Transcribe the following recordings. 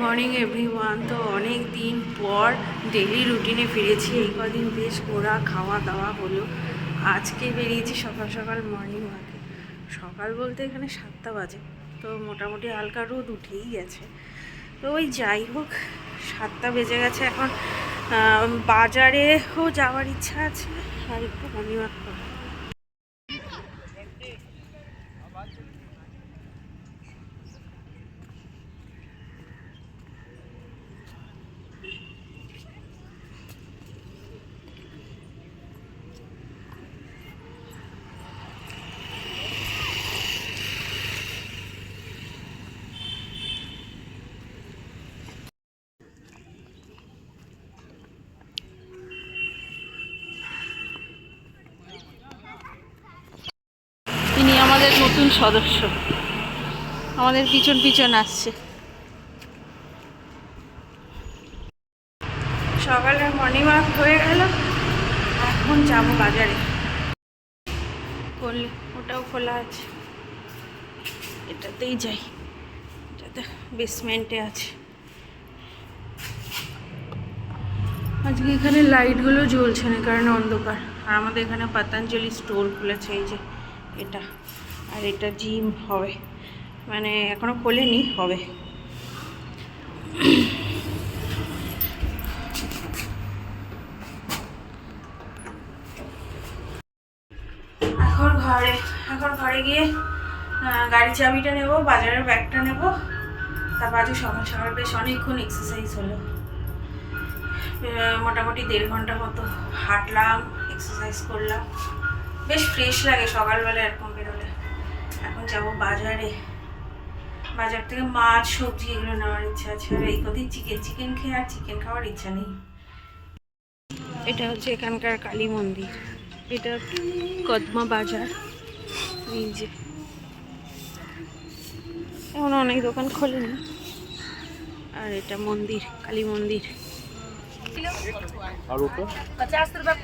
Morning everyone তো অনেক দিন পর ডেলি রুটিনে ফিরেছি। এই কদিন বেশ ঘোরা, খাওয়া দাওয়া হলো। আজকে বেরিয়েছি সকাল সকাল মর্নিং ওয়াকে সকাল বলতে এখানে সাতটা বাজে। তো মোটামুটি হালকা রোদ উঠেই গেছে। তো ওই যাই হোক, সাতটা বেজে গেছে এখন। বাজারেও যাওয়ার ইচ্ছা আছে। আর একটু মর্নিং ওয়াক করব তিনি আমাদের নতুন সদস্য। আমাদের পিছন পিছন আসছে। সকালে মর্নিং ওয়াক হয়ে গেল, এখন যাব বাজারে। করলে ওটাও খোলা আছে। এটাতেই যাই। এটাতে বেসমেন্টে আছে। আজকে এখানে লাইটগুলো জ্বলছে না, কারণ অন্ধকার। আর আমাদের এখানে পতঞ্জলি স্টোর খুলেছে, এই যে এটা। আর এটা জিম হবে। মানে এখনও খোলেনি, হবে। এখন ঘরে এখন ঘরে গিয়ে গাড়ির চাবিটা নেব, বাজারের ব্যাগটা নেব। তারপর আজকে সকাল সকাল বেশ অনেকক্ষণ এক্সারসাইজ হলো। মোটামুটি দেড় ঘণ্টা মতো হাঁটলাম এক্সারসাইজ করলাম। বেশ ফ্রেশ লাগে সকালবেলা এরকম বেরোলে। এখন যাব বাজারে বাজার থেকে মাছ সবজি এগুলো নেওয়ার ইচ্ছা আছে আর এই কদিন চিকেন চিকেন খেয়ে আর চিকেন খাওয়ার ইচ্ছা নেই এটা হচ্ছে এখানকার কালী মন্দির এটা কদমা বাজার এই যে এখন অনেক দোকান খোলেনি আর এটা মন্দির কালী মন্দির আর ওটা पचास रुपया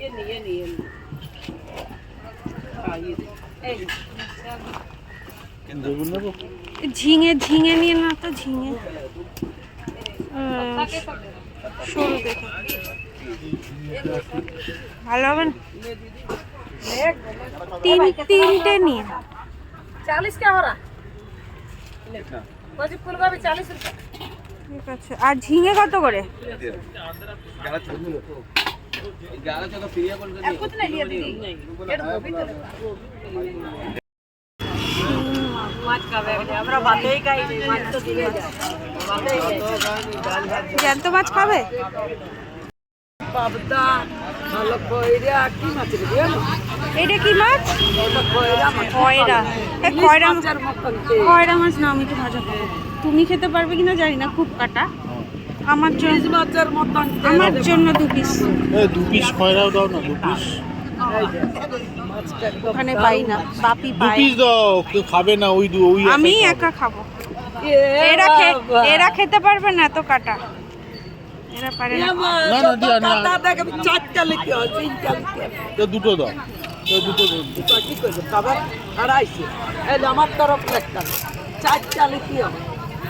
Yeni yeni yeni. Ha ঝিঙে ঝিঙে নিয়ে না তো ঝিঙে। ভালো হবে তিন তিনটে নিয়ে। চালিশ কে হরা? বলছি ফুলকপি চালিশ ঠিক আছে। আর ঝিঙে কত করে? জ্যান্ত মাছ খাবে? পাবদা কি এটা কি মাছ? কয়রা। কয়রা মাছ না, আমি তো ভাজা তুমি খেতে পারবে কিনা জানি না, খুব কাটা। আমার জন্য মাছের মতন আমার জন্য দু পিস। এ দু পিস খয়রাও দাও না দু পিস। ওখানে পাই না বাপি দু পিস দাও কেউ খাবে না ওই দু ওই আমি একা খাব। এরা এরা খেতে পারবে না এত কাটা। এরা পারে না। না না দিয়া না। চারটা হয় তিনটা তো দুটো দাও। তো দুটো দাও। তো কি করবে খাবার আড়াইশো এই আমার তরফ একটা। চারটা লিখতে হবে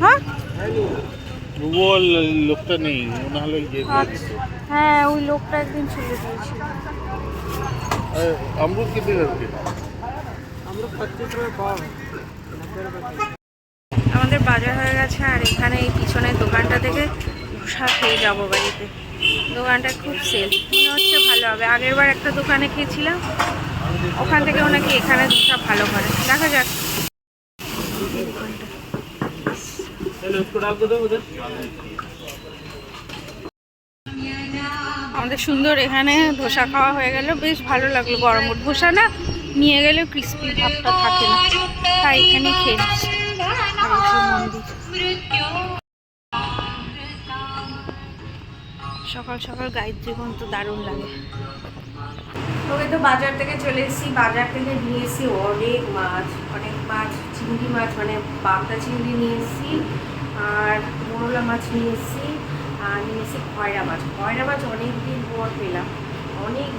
হ্যাঁ ও লোকটা নেই মনে হলো যে হ্যাঁ ওই লোকটা একদিন ছুলে দিয়েছিল আরে, অমরুদ কেটে রাখবে আমরা পঁচিশ রুপয়ে কম আমাদের বাজার হয়ে গেছে আর এখানে এই পিছনের দোকানটা থেকে ধোসা খেয়ে যাব বাড়িতে। দোকানটা খুব সেল মনে হচ্ছে ভালো হবে। আগের বার একটা দোকানে খেয়েছিলাম ওখান থেকেও নাকি এখানে ধোসা ভালো করে। দেখা যাক এই দোকানটা। আমাদের সুন্দর এখানে ধোসা খাওয়া হয়ে গেল বেশ ভালো লাগল গরম ধোসা না নিয়ে গেলে ক্রিস্পি ভাবটা থাকে না তাই এখানে খেয়ে সকাল সকাল জীবন তো দারুণ লাগে। তোকে তো বাজার থেকে চলে এসেছি বাজার থেকে নিয়ে এসেছি অনেক মাছ অনেক মাছ চিংড়ি মাছ মানে পাবদা চিংড়ি নিয়ে এসেছি। আর মোরলা মাছ নিয়ে এসেছি, আর নিয়ে এসেছি খয়রা মাছ। খয়রা মাছ অনেক দিন পর পেলাম। অনেক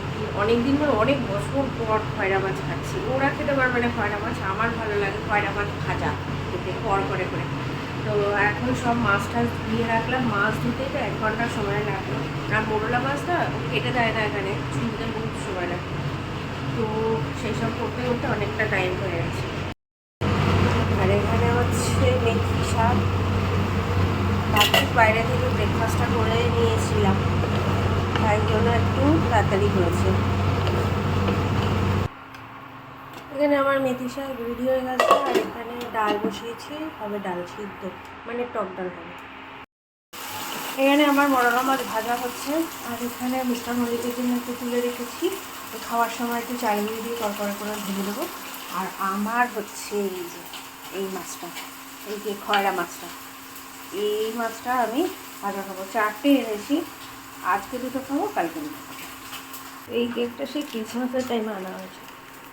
অনেক দিন পর অনেক বছর পর খয়রা মাছ খাচ্ছি। ওরা খেতে পারবে না খয়রা মাছ, আমার ভালো লাগে খয়রা মাছ ভাজা খেতে, পর করে করে। তো এখন সব মাছ টাছ ধুয়ে রাখলাম। মাছ ধুতে তো এক ঘণ্টা সময় লাগল। আর মোরলা মাছটা কেটে দেয় না এখানে ছুঁতে বহুত সময় লাগে। তো সেই সব করতে করতে অনেকটা টাইম হয়ে গেছে। আর এখানে হচ্ছে মেথি শাক। রাত্রি বাইরে থেকে ব্রেকফাস্টটা করে নিয়েছিলাম। তাই জন্য একটু তাড়াতাড়ি হয়েছে। এখানে আমার মেথি শাক রেডি হয়ে গেছে, আর এখানে ডাল বসিয়েছি, হবে ডাল সিদ্ধ মানে টক ডাল হবে। এখানে আমার মরলা মাছ ভাজা হচ্ছে, আর এখানে মিস্টার মল্লিকের জন্য একটু তুলে রেখেছি। খাওয়ার সময় একটু চালগুলি দিয়ে কড়কড়া করে ভেজে দেবো। আর আমার হচ্ছে এই যে, এই মাছটা, এই যে খয়রা মাছটা। এই মাছটা আমি ভাজা খাব। চারটে এনেছি। আজকে দুটো খাব, কালকে দুটো খাব। এই কেকটা সেই ক্রিসমাসের টাইমে আনা হয়েছে।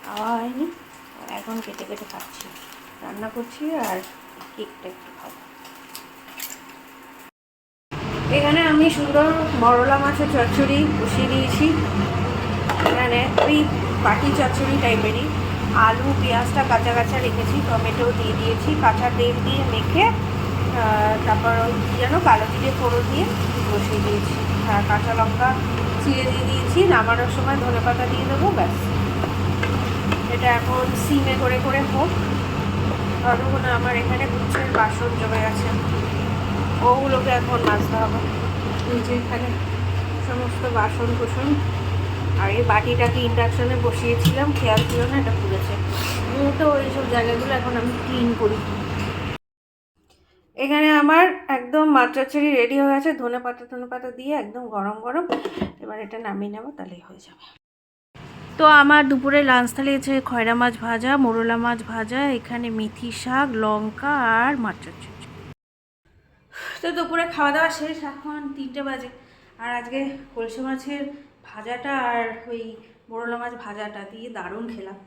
খাওয়া হয়নি। এখন কেটে কেটে খাচ্ছি। রান্না করছি আর কেকটা একটু খাব। এখানে আমি সুন্দর মরলা মাছের চচ্চড়ি বসিয়ে দিয়েছি। এখানে ওই বাটি চচ্চড়ি টাইপেরই আলু, পেঁয়াজটা কাঁচা কাঁচা রেখেছি, টমেটো দিয়ে দিয়েছি, কাঁচা তেল দিয়ে মেখে তারপর ওই যেন কালো জিরে ফোড়ন দিয়ে বসিয়ে দিয়েছি। হ্যাঁ কাঁচা লঙ্কা চিড়ে দিয়ে দিয়েছি নামানোর সময় ধনে পাতা দিয়ে দেবো ব্যাস। এটা এখন সিমে করে করে হোক। ততক্ষণ আমার এখানে গুচ্ছের বাসন জমে গেছে। ওগুলোকে এখন মাজতে হবে। এই যে এখানে সমস্ত বাসন কুসন। আর এই বাটিটাকে ইন্ডাকশানে বসিয়েছিলাম খেয়াল ছিল না এটা পুড়েছে উম, তো এইসব জায়গাগুলো এখন আমি ক্লিন করি। এখানে আমার একদম মাত্রাচুরি রেডি হয়ে গেছে ধনে পাতা ধনে পাতা দিয়ে একদম গরম গরম। এবার এটা নামিয়ে নেব, তাহলেই হয়ে যাবে। তো আমার দুপুরে লাঞ্চ থালি হচ্ছে খয়রা মাছ ভাজা, মোরলা মাছ ভাজা, এখানে মেথি শাক, লঙ্কা আর মাছের চচ্চড়ি তো দুপুরে খাওয়া দাওয়া শেষ, এখন তিনটে বাজে। আর আজকে কলসে মাছের ভাজাটা আর ওই মোরলা মাছ ভাজাটা দিয়ে দারুণ খেলাম।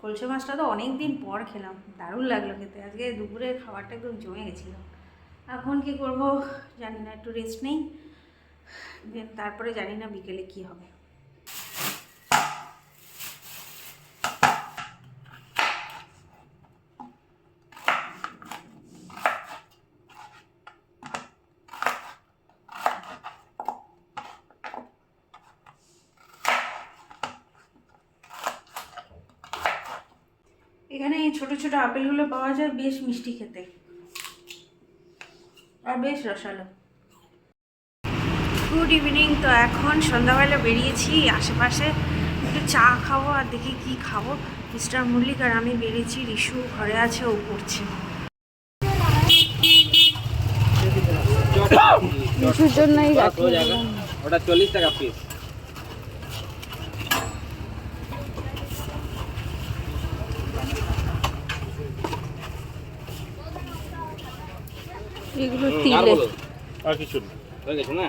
কলসে মাছটা তো অনেক দিন পর খেলাম, দারুণ লাগল খেতে। আজকে দুপুরে খাবারটা একদম জমে গেছিল। এখন কি করব জানি না, একটু রেস্ট নেই। তারপরে জানি না বিকেলে কি হবে। এখানে এই ছোটো ছোটো আপেলগুলো পাওয়া যায় বেশ মিষ্টি খেতে। বেশ রসালো। গুড ইভিনিং তো এখন সন্ধ্যাবেলা বেরিয়েছি আশেপাশে একটু চা খাব আর দেখি কি খাব। মিস্টার মল্লিক আর আমি বেরিয়েছি রিশু ঘরে আছে ও করছে জন্যই ওটা চল্লিশ টাকা পিস এগুলো তিলে। আর কিছু না।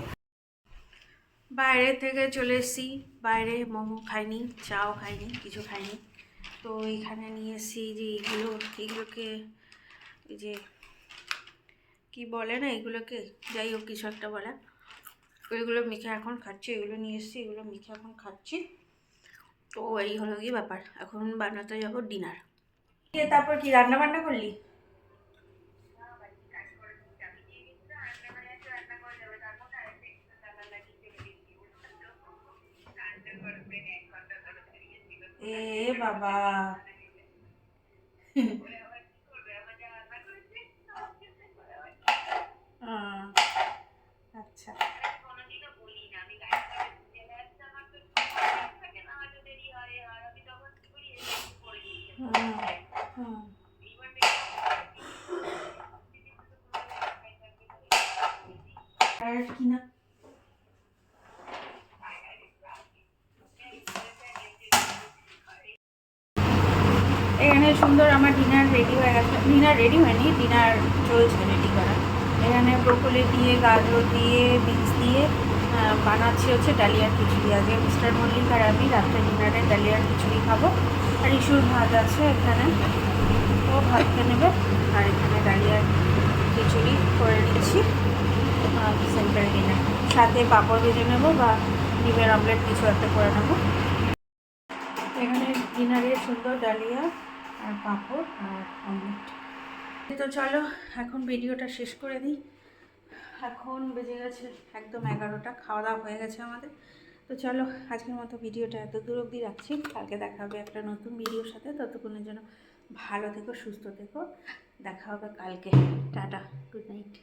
বাইরে থেকে চলে এসেছি। বাইরে মোমো খাইনি চাও খাইনি কিছু খাইনি। তো এখানে নিয়ে এসেছি যে এইগুলো এইগুলোকে এই যে কি বলে না এগুলোকে? যাই হোক কিছু একটা বলে। ওইগুলো মেখে এখন খাচ্ছি এগুলো নিয়ে এসেছি এগুলো মেখে এখন খাচ্ছি। তো এই হলো কি ব্যাপার। এখন বানাতে যাব ডিনার। তারপর কি রান্না বান্না করলি? ए बाबा. এখানে সুন্দর আমার ডিনার রেডি হয়ে গেছে। ডিনার রেডি হয়নি ডিনার চলছে রেডি করা। এখানে ব্রোকলি দিয়ে, গাজর দিয়ে বিনস দিয়ে বানাচ্ছি হচ্ছে ডালিয়ার খিচুড়ি। আজকে মিস্টার মল্লিক আর আমি রাত্রে ডিনারে ডালিয়ার খিচুড়ি খাব। আর ইস্যুর ভাত আছে এখানে। ও ভাত খেয়ে নেবে। আর এখানে ডালিয়ার খিচুড়ি করে নিচ্ছি। সিম্পল ডিনার সাথে পাঁপড় ভেজে নেব বা ডিমের অমলেট কিছু একটা করে নেব। এখানে ডিনারে সুন্দর ডালিয়া আর পাঁপড় আর অমলেট। তো চলো, এখন ভিডিওটা শেষ করে দিই। এখন বেজে গেছে একদম এগারোটা খাওয়া দাওয়া হয়ে গেছে আমাদের। তো চলো, আজকের মতো ভিডিওটা এত দূর অবধি রাখছি। কালকে দেখা হবে একটা নতুন ভিডিওর সাথে। ততক্ষণের জন্য ভালো থেকো, সুস্থ থেকো। দেখা হবে কালকে। Tata good night